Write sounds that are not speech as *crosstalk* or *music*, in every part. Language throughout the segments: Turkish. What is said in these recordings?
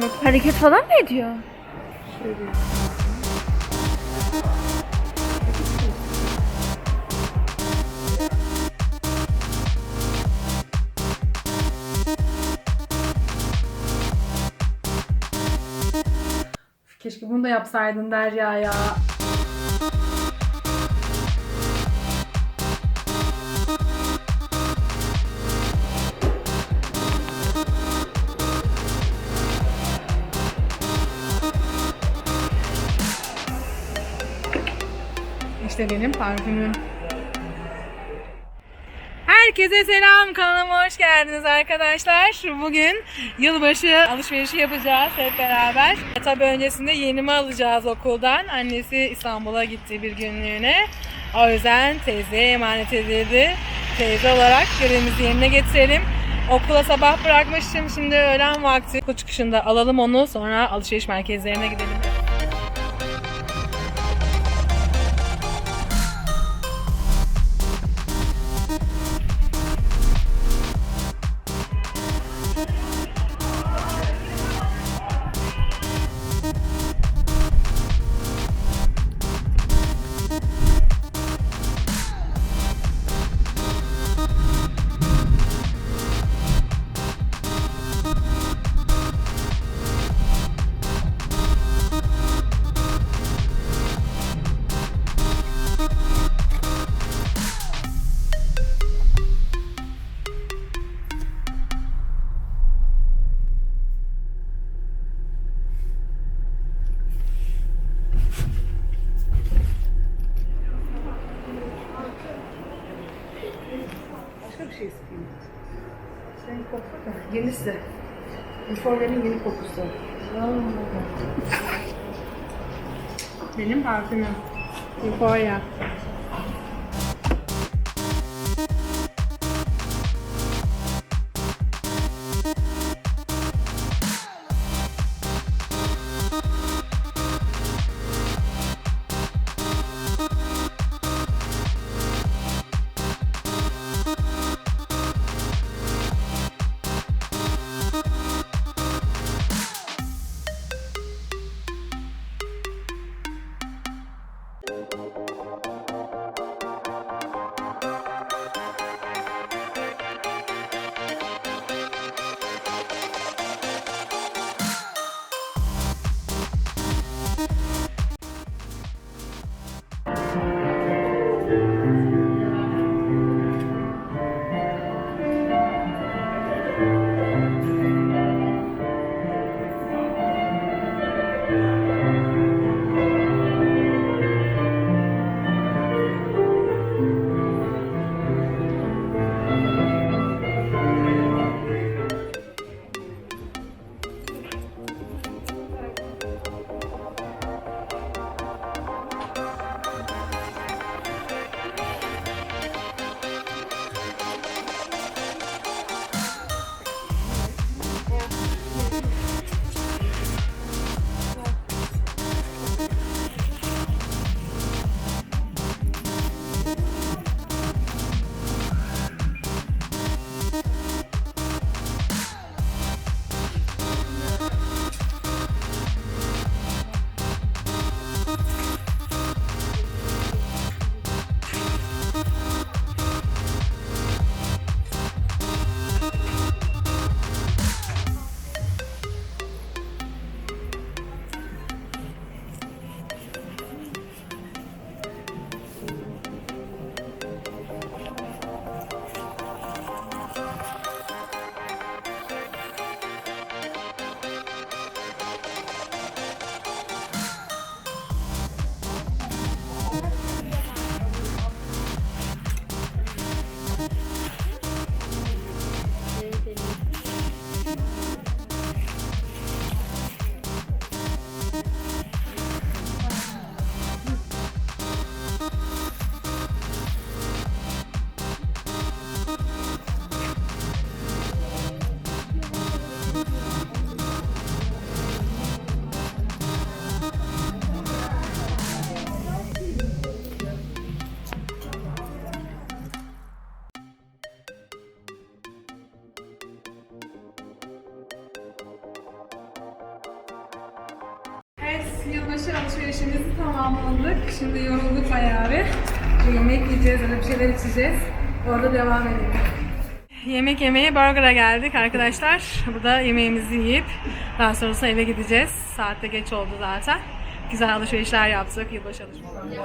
Göster bak. Hareket falan mı ediyor? Keşke bunu da yapsaydın Derya ya. İşte benim. Herkese selam kanalıma hoş geldiniz arkadaşlar. Bugün yılbaşı alışverişi yapacağız hep beraber. E, tabii öncesinde yenimi alacağız okuldan. Annesi İstanbul'a gitti bir günlüğüne. O yüzden teyzeye emanet edildi. Teyze olarak görevimizi yerine getirelim. Okula sabah bırakmıştım. Şimdi öğlen vakti. Okul çıkışında alalım onu. Sonra alışveriş merkezlerine gidelim. Kokla da. Yenisi. Informer'in yeni kokusu. Benim parfümüm. Euphoria. Tamamladık. Şimdi yorulduk bir. Bir yemek yiyeceğiz, öyle bir şeyler içeceğiz. Orada devam edelim. Yemek yemeye Burger'a geldik arkadaşlar. Burada yemeğimizi yiyip daha sonrasında eve gideceğiz. Saat de geç oldu zaten. Güzel alışverişler yaptık. Yılbaşı alışverişi.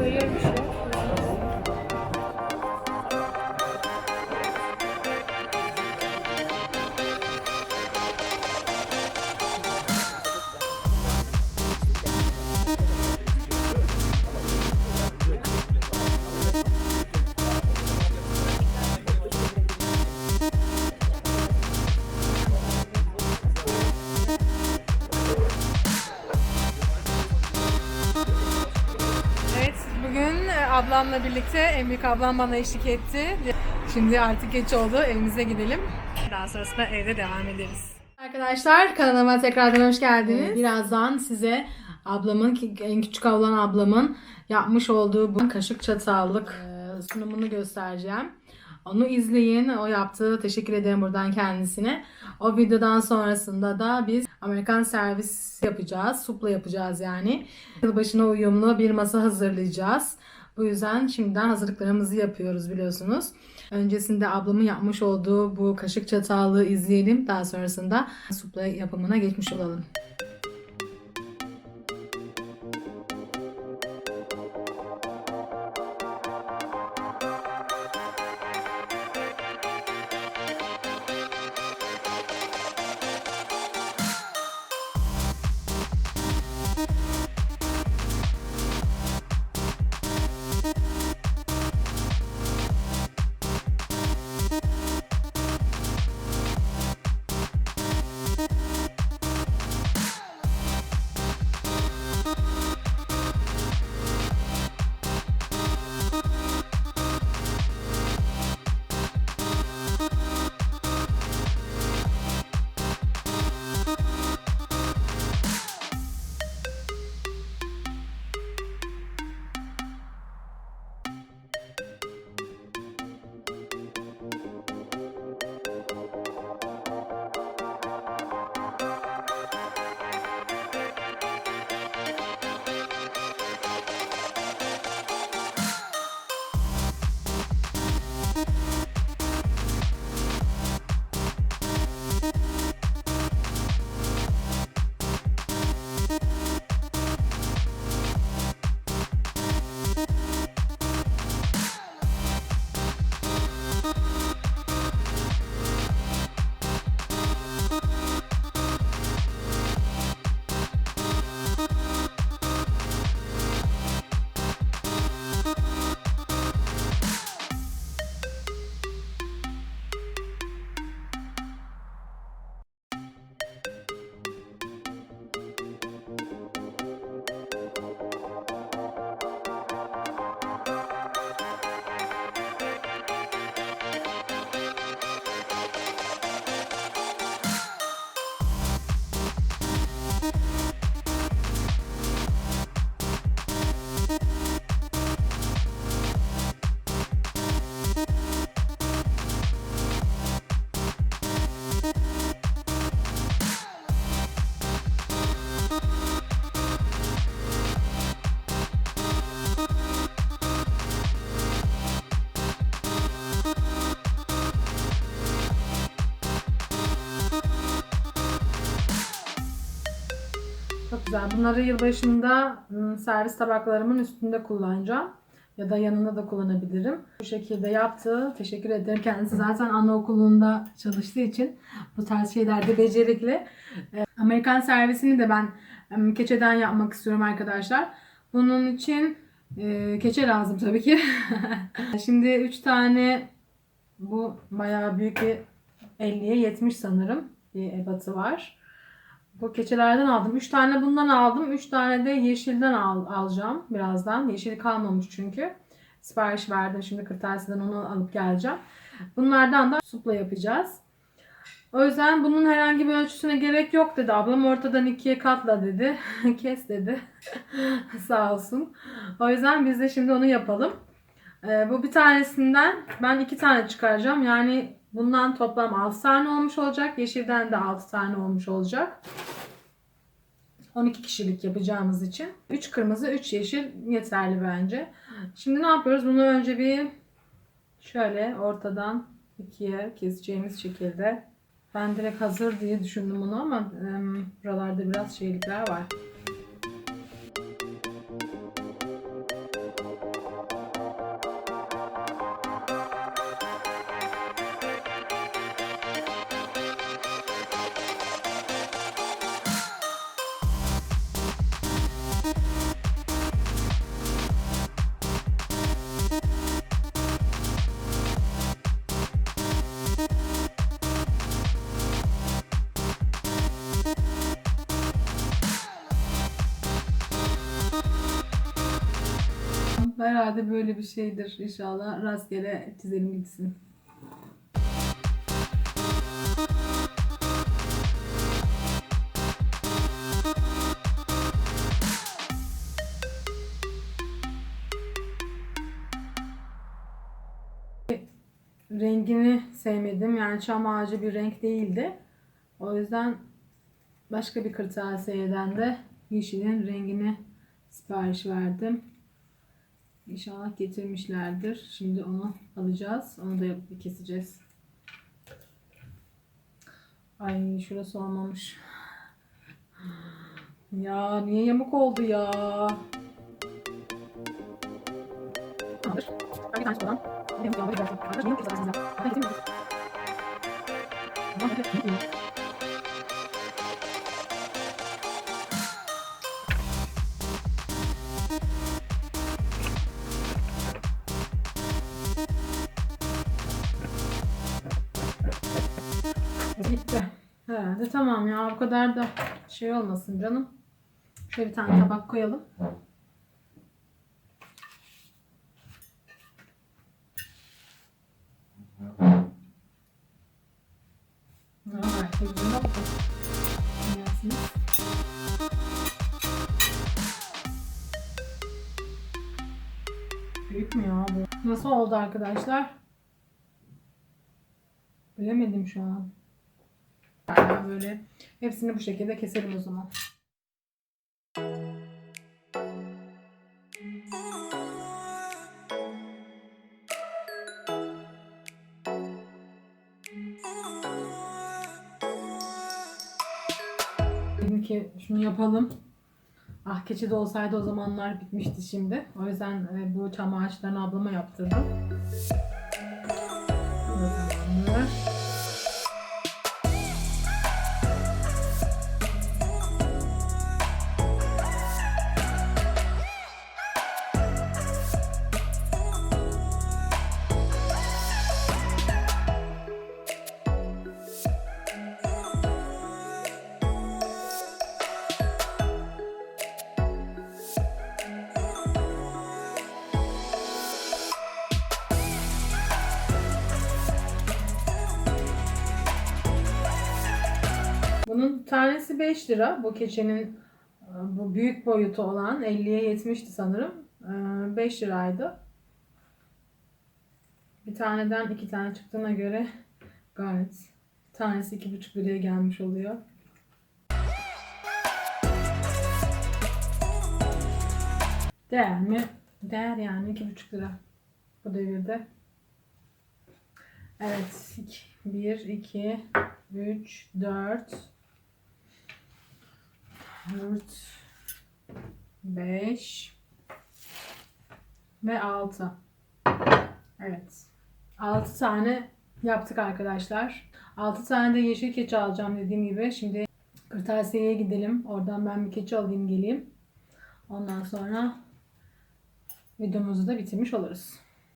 Evet, ablamla birlikte en büyük ablam bana eşlik etti. Şimdi artık geç oldu, evimize gidelim. Daha sonrasında evde devam ederiz. Arkadaşlar kanalıma tekrardan hoş geldiniz. Birazdan size ablamın, en küçük olan ablamın yapmış olduğu bu kaşık çatallık e, sunumunu göstereceğim. Onu izleyin. O yaptığı teşekkür ederim buradan kendisine. O videodan sonrasında da biz Amerikan servis yapacağız. Supla yapacağız yani. Yılbaşına uyumlu bir masa hazırlayacağız. Bu yüzden şimdiden hazırlıklarımızı yapıyoruz biliyorsunuz. Öncesinde ablamın yapmış olduğu bu kaşık çatallığı izleyelim. Daha sonrasında supla yapımına geçmiş olalım. Güzel. Bunları yılbaşında ım, servis tabaklarımın üstünde kullanacağım. Ya da yanında da kullanabilirim. Bu şekilde yaptı. Teşekkür ederim. Kendisi zaten anaokulunda çalıştığı için bu tarz şeylerde becerikli. Ee, Amerikan servisini de ben em, keçeden yapmak istiyorum arkadaşlar. Bunun için e, keçe lazım tabii ki. *laughs* Şimdi 3 tane bu bayağı büyük bir 50'ye 70 sanırım bir ebatı var. Bu keçelerden aldım. 3 tane bundan aldım. 3 tane de yeşilden al, alacağım birazdan. Yeşil kalmamış çünkü. Sipariş verdim. Şimdi kırtasiyeden onu alıp geleceğim. Bunlardan da supla yapacağız. O yüzden bunun herhangi bir ölçüsüne gerek yok dedi. Ablam ortadan ikiye katla dedi. *laughs* Kes dedi. *laughs* Sağ olsun. O yüzden biz de şimdi onu yapalım. Ee, bu bir tanesinden ben iki tane çıkaracağım. Yani bundan toplam 6 tane olmuş olacak. Yeşilden de 6 tane olmuş olacak. 12 kişilik yapacağımız için. 3 kırmızı, 3 yeşil yeterli bence. Şimdi ne yapıyoruz? Bunu önce bir şöyle ortadan ikiye keseceğimiz şekilde. Ben direkt hazır diye düşündüm bunu ama em, buralarda biraz şeylikler var. Herhalde böyle bir şeydir inşallah. Rastgele çizelim gitsin. Rengini sevmedim. Yani çam ağacı bir renk değildi. O yüzden başka bir kırtasiyeden de yeşilin rengini sipariş verdim. İnşallah getirmişlerdir. Şimdi onu alacağız. Onu da yapıp keseceğiz. Ay şurası olmamış. Ya niye yamuk oldu ya? Tamamdır. Kadar da şey olmasın canım. Şöyle bir tane tabak koyalım. Büyük mü ya bu? Nasıl oldu arkadaşlar? Bilemedim şu an. Yani böyle hepsini bu şekilde keselim o zaman. Dedim ki şunu yapalım. Ah keçi de olsaydı o zamanlar bitmişti şimdi. O yüzden e, bu çam ağaçlarını ablama yaptırdım. Bunun tanesi 5 lira. Bu keçenin e, bu büyük boyutu olan 50'ye 70'ti sanırım. E, 5 liraydı. Bir taneden iki tane çıktığına göre gayet tanesi 2,5 liraya gelmiş oluyor. Değer mi? Değer yani 2,5 lira bu devirde. Evet. 1, 2, 3, 4, 4, 5 ve 6. Evet. 6 tane yaptık arkadaşlar. 6 tane de yeşil keçi alacağım dediğim gibi. Şimdi kırtasiyeye gidelim. Oradan ben bir keçi alayım geleyim. Ondan sonra videomuzu da bitirmiş oluruz.